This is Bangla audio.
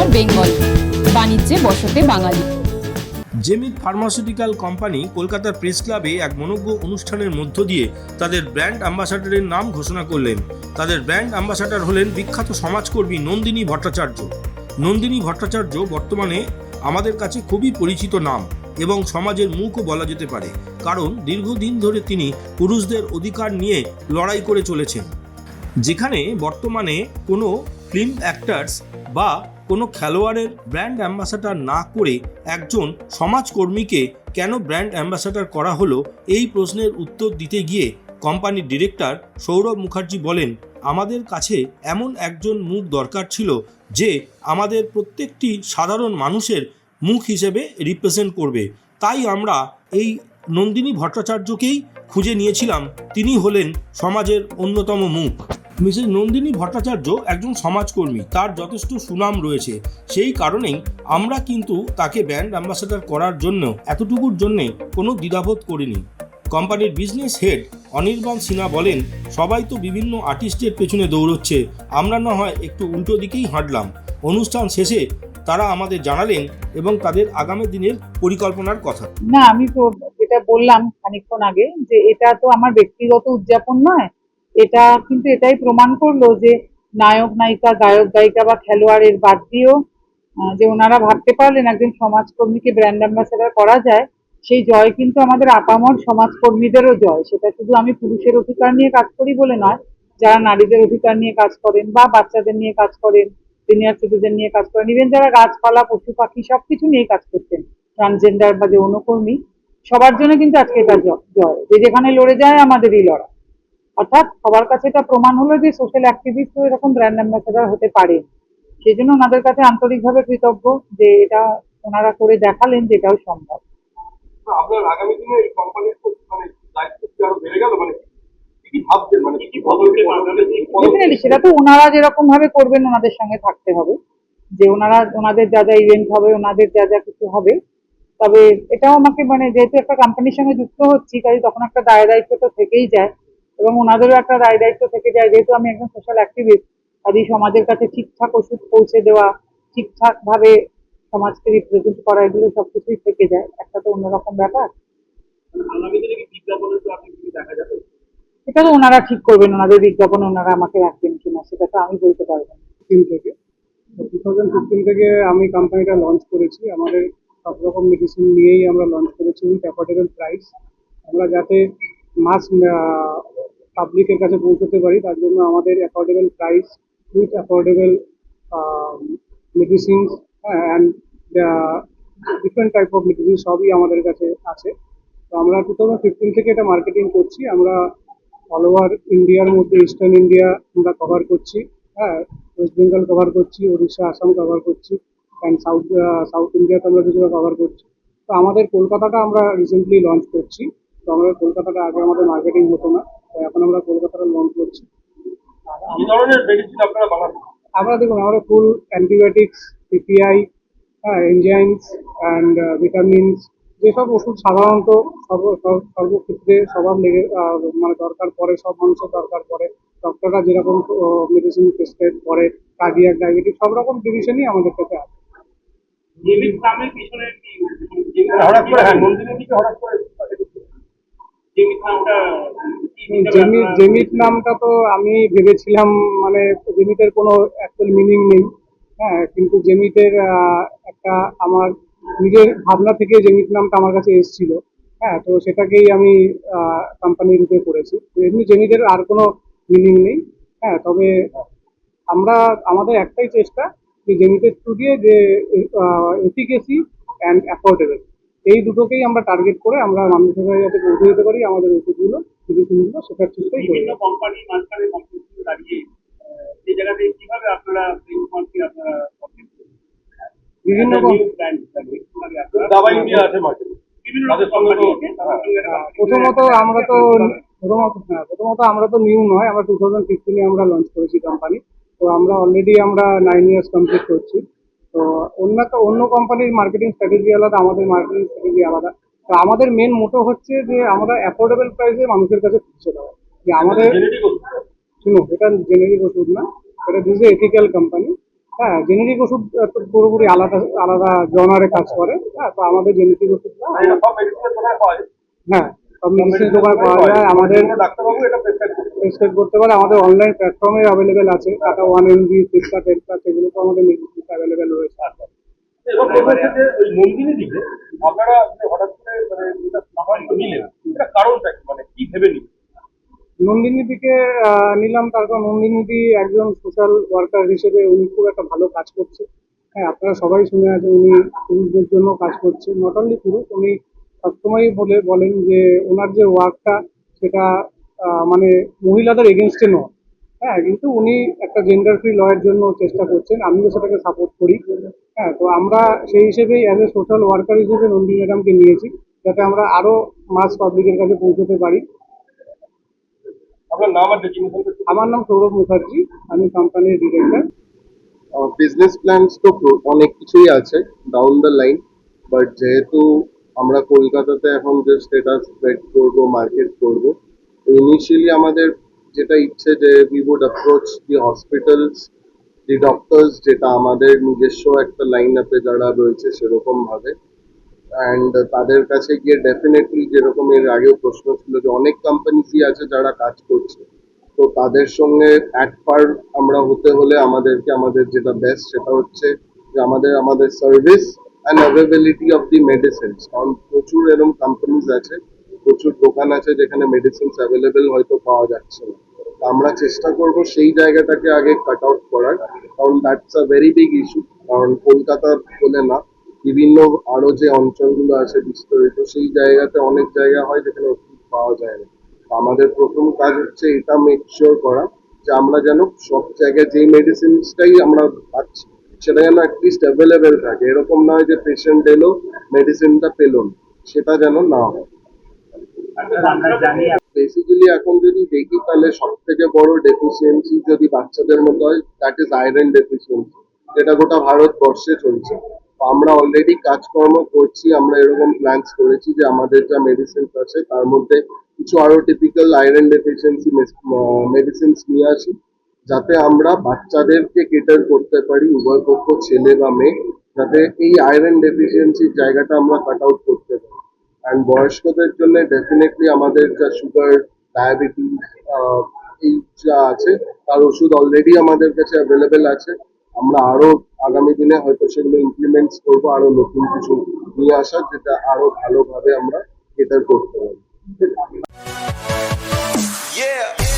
ইগনোর বেঙ্গল। বাণিজ্যে বসতে বাঙালি। জেমিত ফার্মাসিউটিক্যাল কোম্পানি কলকাতার প্রেস ক্লাবে এক মনজ্ঞ অনুষ্ঠানের মধ্য দিয়ে তাদের ব্র্যান্ড অ্যাম্বাসাডারের নাম ঘোষণা করলেন। তাদের ব্র্যান্ড অ্যাম্বাসাডার হলেন বিখ্যাত সমাজকর্মী নন্দিনী ভট্টাচার্য। নন্দিনী ভট্টাচার্য বর্তমানে আমাদের কাছে খুবই পরিচিত নাম এবং সমাজের মুখও বলা যেতে পারে, কারণ দীর্ঘদিন ধরে তিনি পুরুষদের অধিকার নিয়ে লড়াই করে চলেছেন। যেখানে বর্তমানে কোনো ফিল্ম অ্যাক্টার্স বা কোনো খেলোয়াড়ের ব্র্যান্ড অ্যাম্বাসাডার না করে একজন সমাজকর্মীকে কেন ব্র্যান্ড অ্যাম্বাসাডার করা হলো, এই প্রশ্নের উত্তর দিতে গিয়ে কোম্পানির ডিরেক্টর সৌরভ মুখার্জি বলেন, আমাদের কাছে এমন একজন মুখ দরকার ছিল যে আমাদের প্রত্যেকটি সাধারণ মানুষের মুখ হিসেবে রিপ্রেজেন্ট করবে। তাই আমরা এই নন্দিনী ভট্টাচার্যকেই খুঁজে নিয়েছিলাম। তিনি হলেন সমাজের অন্যতম মুখ। মিসেস নন্দিনী ভট্টাচার্য একজন সমাজকর্মী, তার যথেষ্ট সুনাম রয়েছে। সেই কারণেই আমরা কিন্তু তাকে ব্র্যান্ড অ্যাম্বাসাডার করার জন্য এতটুকুর জন্যে কোনো দ্বিধাবোধ করিনি। কোম্পানির বিজনেস হেড অনির্বাণ সিনহা বলেন, সবাই তো বিভিন্ন আর্টিস্টের পেছনে দৌড়চ্ছে, আমরা না হয় একটু উল্টো দিকেই হাঁটলাম। অনুষ্ঠান শেষে তারা আমাদের জানালেন এবং তাদের আগামী দিনের পরিকল্পনার কথা। না, আমি তো যেটা বললাম খানিকক্ষণ আগে যে এটা তো আমার ব্যক্তিগত উদযাপন নয় এটা কিন্তু এটাই প্রমাণ করল যে নায়ক, নায়িকা, গায়ক, গায়িকা বা খেলোয়াড়ের বাদ দিয়েও যে ওনারা ভাবতে পারলেন একজন সমাজকর্মীকে ব্র্যান্ড অ্যাম্বাসেডার করা যায়, সেই জয় কিন্তু আমাদের আপামর সমাজকর্মীদেরও জয়। সেটা শুধু আমি পুরুষের অধিকার নিয়ে কাজ করি বলে নয়, যারা নারীদের অধিকার নিয়ে কাজ করেন বা বাচ্চাদের নিয়ে কাজ করেন সিনিয়র সিটিজেন নিয়ে কাজ করেন ইভেন যারা গাছপালা, পশু, পাখি সবকিছু নিয়ে কাজ করছেন ট্রান্সজেন্ডার বা যৌনকর্মী, সবার জন্য কিন্তু আজকে এটা জয়। যে যেখানে লড়ে যায়, আমাদেরই লড়া অর্থাৎ সবার কাছে এটা প্রমাণ হলো যে সোশ্যাল অ্যাক্টিভিস্ট এরকম ব্র্যান্ড অ্যাম্বাসেডার হতে পারে। সেই জন্য ওনাদের কাছে আন্তরিকভাবে কৃতজ্ঞ যে এটা ওনারা করে দেখালেন যে এটাও সম্ভব। আপনার আগামী দিনে এই কোম্পানির মানে দায়িত্ব আরও বেড়ে গেল? মানে মানে সেটা তো ওনারা যেরকম ভাবে করবেন ওনাদের সঙ্গে থাকতে হবে। যে ওনারা ওনাদের যা যা ইভেন্ট হবে ওনাদের যা যা কিছু হবে। তবে এটাও আমাকে মানে যেহেতু একটা কোম্পানির সঙ্গে যুক্ত হচ্ছি কাজে তখন একটা দায় দায়িত্ব তো থেকেই যায়। এবং ওনাদেরও একটা দায় দায়িত্ব থেকে যায়। যেহেতু আমি একজন সোশ্যাল অ্যাক্টিভিস্ট কাজেই সমাজের কাছে ঠিকঠাক ওষুধ পৌঁছে দেওয়া ঠিকঠাক ভাবে সমাজকে রিপ্রেজেন্ট করা, এগুলো সবকিছুই থেকে যায়। একটা তো অন্যরকম ব্যাপার। বিজ্ঞাপনে তো ওনারা ঠিক করবেন, ওনাদের বিজ্ঞাপন ওনারা আমাকে রাখবেন কিনা, সেটা তো আমি বলতে পারব থেকে। টু থাউজেন্ড ফিফটিন থেকে আমি কোম্পানিটা লঞ্চ করেছি। আমাদের সব রকম মেডিসিন নিয়েই আমরা লঞ্চ করেছি, উইথ অ্যাফোর্ডেবল প্রাইস আমরা যাতে মাস পাবলিকের কাছে পৌঁছতে পারি। তার জন্য আমাদের affordable price with affordable medicines and different type of medicine সবই আমাদের কাছে আছে। তো আমরা টু থাউজেন্ড ফিফটিন থেকে এটা মার্কেটিং করছি। আমরা অল ওভার ইন্ডিয়ার মধ্যে ইস্টার্ন ইন্ডিয়া আমরা কভার করছি। হ্যাঁ ওয়েস্ট বেঙ্গল কভার করছি উড়িষ্যা আসাম কভার করছি অ্যান্ড সাউথ সাউথ ইন্ডিয়াতে আমরা কিছুটা কভার করছি। তো আমাদের কলকাতাটা আমরা রিসেন্টলি লঞ্চ করছি। তো আমরা কলকাতাটা আগে আমাদের মার্কেটিং হতো না তো এখন আমরা কলকাতাটা লঞ্চ করছি। কি আমরা- ধরনের মেডিসিন আপনারা আমরা দেখুন আমরা full antibiotics PPI enzymes and vitamins যেসব ওষুধ সাধারণত সর্ব সর্ব- সর্বক্ষেত্রে সবার লেগে মানে দরকার পড়ে সব মানুষের দরকার পড়ে। ডক্টররা যেরকম মেডিসিন প্রেসক্রাইব করে কার্ডিয়াক ডায়াবেটিস সব রকম ডিভিশনই আমাদের কাছে আছে। জেমিত নামের পিছনে হঠাৎ করে হ্যাঁ নন্দিনী দিকে হঠাৎ করে জেমিত জেমিত নামটা তো আমি ভেবেছিলাম মানে জেমিতের কোনো অ্যাকচুয়াল মিনিং নেই। হ্যাঁ কিন্তু জেমিতের একটা আমার নিজের ভাবনা থেকে জেমিত নামটা আমার কাছে এসেছিল। হ্যাঁ তো সেটাকেই আমি কোম্পানি রূপে করেছি। এমনি জেমিতের আর কোনো মিনিং নেই। হ্যাঁ তবে আমরা, আমাদের একটাই চেষ্টা যে জেমিতের থ্রু যে এফিকেসি অ্যান্ড অ্যাফোর্ডেবল এই দুটোকেই আমরা টার্গেট করে আমরা মানুষের কাছে যাতে পৌঁছে দিতে পারি আমাদের ওষুধগুলো মেডিসিনগুলো সেটার চেষ্টাই করি। বিভিন্ন কোম্পানি মাঝখানে কম্পিটিশন দাঁড়িয়ে সেই জায়গাতে কীভাবে আপনারা বিভিন্ন প্রথমত আমরা তো প্রথমত হ্যাঁ প্রথমত আমরা তো নিউ নয় আমরা টু থাউজেন্ড ফিফটিনে আমরা লঞ্চ করেছি কোম্পানি তো আমরা অলরেডি আমরা নাইন ইয়ার্স কমপ্লিট করছি। তো অন্য একটা অন্য কোম্পানির মার্কেটিং স্ট্র্যাটেজি আলাদা আমাদের মার্কেটিং স্ট্র্যাটেজি আলাদা। তো আমাদের মেন মোটো হচ্ছে যে আমরা অ্যাফোর্ডেবল প্রাইসে মানুষের কাছে পৌঁছে দেওয়া। যে আমাদের শুনুন এটা জেনেরিক ওষুধ না এটা দিস এথিক্যাল কোম্পানি হ্যাঁ জেনেরিক ওষুধ পুরোপুরি আলাদা আলাদা জনারে কাজ করে। হ্যাঁ তো আমাদের জেনেরিক যায় হ্যাঁ সব মেডিসিনের দোকানে পাওয়া যায়। আমাদের প্রেসক্রাইব করতে পারে। অনলাইন প্ল্যাটফর্মে অ্যাভেলেবেল আছে। টাটা ওয়ান এমজি ফ্লিপকার্ট এলকার্ট এগুলো তো আমাদের মেডিসিন অ্যাভেলেবেল রয়েছে। ওই নন্দিনী দিকে আপনারা হঠাৎ করে মানে নিলেন কারণটা মানে কি ভেবে নিলেন? নিলাম। তারপর নন্দিনী দি একজন সোশ্যাল ওয়ার্কার হিসেবে উনি খুব একটা ভালো কাজ করছে। হ্যাঁ আপনারা সবাই শুনে আছেন উনি পুরুষদের জন্য কাজ করছে। নট অনলি পুরুষ উনি সবসময়ই বলে বলেন যে ওনার যে ওয়ার্কটা সেটা মানে মহিলাদের এগেনস্টে নয়। হ্যাঁ কিন্তু উনি একটা জেন্ডার ফ্রি লয়ের জন্য চেষ্টা করছেন। আমিও সেটাকে সাপোর্ট করি। হ্যাঁ তো আমরা সেই হিসেবেই অ্যাজ এ সোশ্যাল ওয়ার্কার হিসেবে নন্দিনী ম্যাডামকে নিয়েছি যাতে আমরা আরও মাস পাবলিকের কাছে পৌঁছতে পারি। আপনার নাম আর আমার নাম সৌরভ মুখার্জি আমি কোম্পানির ডিরেক্টর বিজনেস প্ল্যানস তো অনেক কিছুই আছে ডাউন দ্য লাইন বাট যেহেতু আমরা কলকাতাতে এখন যে স্টেটাস স্প্রেড করব মার্কেট করব ইনিশিয়ালি আমাদের যেটা ইচ্ছে যে we would approach the hospitals the doctors যেটা আমাদের নিজস্ব একটা লাইন আপে যারা রয়েছে সেরকম ভাবে। অ্যান্ড তাদের কাছে গিয়ে ডেফিনেটলি যেরকম এর আগেও প্রশ্ন ছিল যে অনেক কোম্পানিসই আছে যারা কাজ করছে। তো তাদের সঙ্গে এক পার আমরা হতে হলে আমাদেরকে আমাদের যেটা বেস্ট সেটা হচ্ছে যে আমাদের আমাদের service and availability of the medicines কারণ প্রচুর এরকম কোম্পানিজ আছে, প্রচুর দোকান আছে যেখানে মেডিসিনস অ্যাভেলেবেল হয়তো পাওয়া যাচ্ছে না। আমরা চেষ্টা করব সেই জায়গাটাকে আগে কাট আউট করার, কারণ that's a very big issue কারণ কলকাতা বলে না, বিভিন্ন আরও যে অঞ্চলগুলো আছে বিস্তরিত, সেই জায়গাতে অনেক জায়গা হয় যেখানে ওষুধ পাওয়া যায় না। আমাদের প্রথম কাজ হচ্ছে এটা মেক করা যে আমরা যেন সব জায়গায় যেই মেডিসিনসটাই আমরা পাচ্ছি সেটা যেন অ্যাটলিস্ট অ্যাভেলেবেল থাকে। এরকম নয় যে পেশেন্ট এলো মেডিসিনটা পেল সেটা যেন না হয়। বেসিক্যালি এখন যদি দেখি, তাহলে সব থেকে বড় ডেফিসিয়েন্সি যদি বাচ্চাদের মধ্যে হয় দ্যাট ইজ আয়রন ডেফিসিয়েন্সি যেটা গোটা ভারতবর্ষে চলছে। আমরা অলরেডি কাজকর্ম করছি, আমরা এরকম প্ল্যানস করেছি যে আমাদের যা মেডিসিনস আছে, তার মধ্যে কিছু আরও টিপিক্যাল আয়রন ডেফিসিয়েন্সি মেডিসিনস নিয়ে আসি। যাতে আমরা বাচ্চাদেরকে কেটার করতে পারি, উভয় পক্ষ, ছেলে বা মেয়ে, যাতে এই আয়রন ডেফিসিয়েন্সির জায়গাটা আমরা কাট আউট করতে পারি। অ্যান্ড বয়স্কদের জন্য ডেফিনেটলি আমাদের যা সুগার ডায়াবেটিস এই যা আছে, তার ওষুধ অলরেডি আমাদের কাছে অ্যাভেলেবেল আছে। আমরা আরও আগামী দিনে হয়তো সেগুলো ইমপ্লিমেন্টস করব, আরও নতুন কিছু নিয়ে আসার, যেটা আরও ভালোভাবে আমরা কেটার করতে পারি Yeah.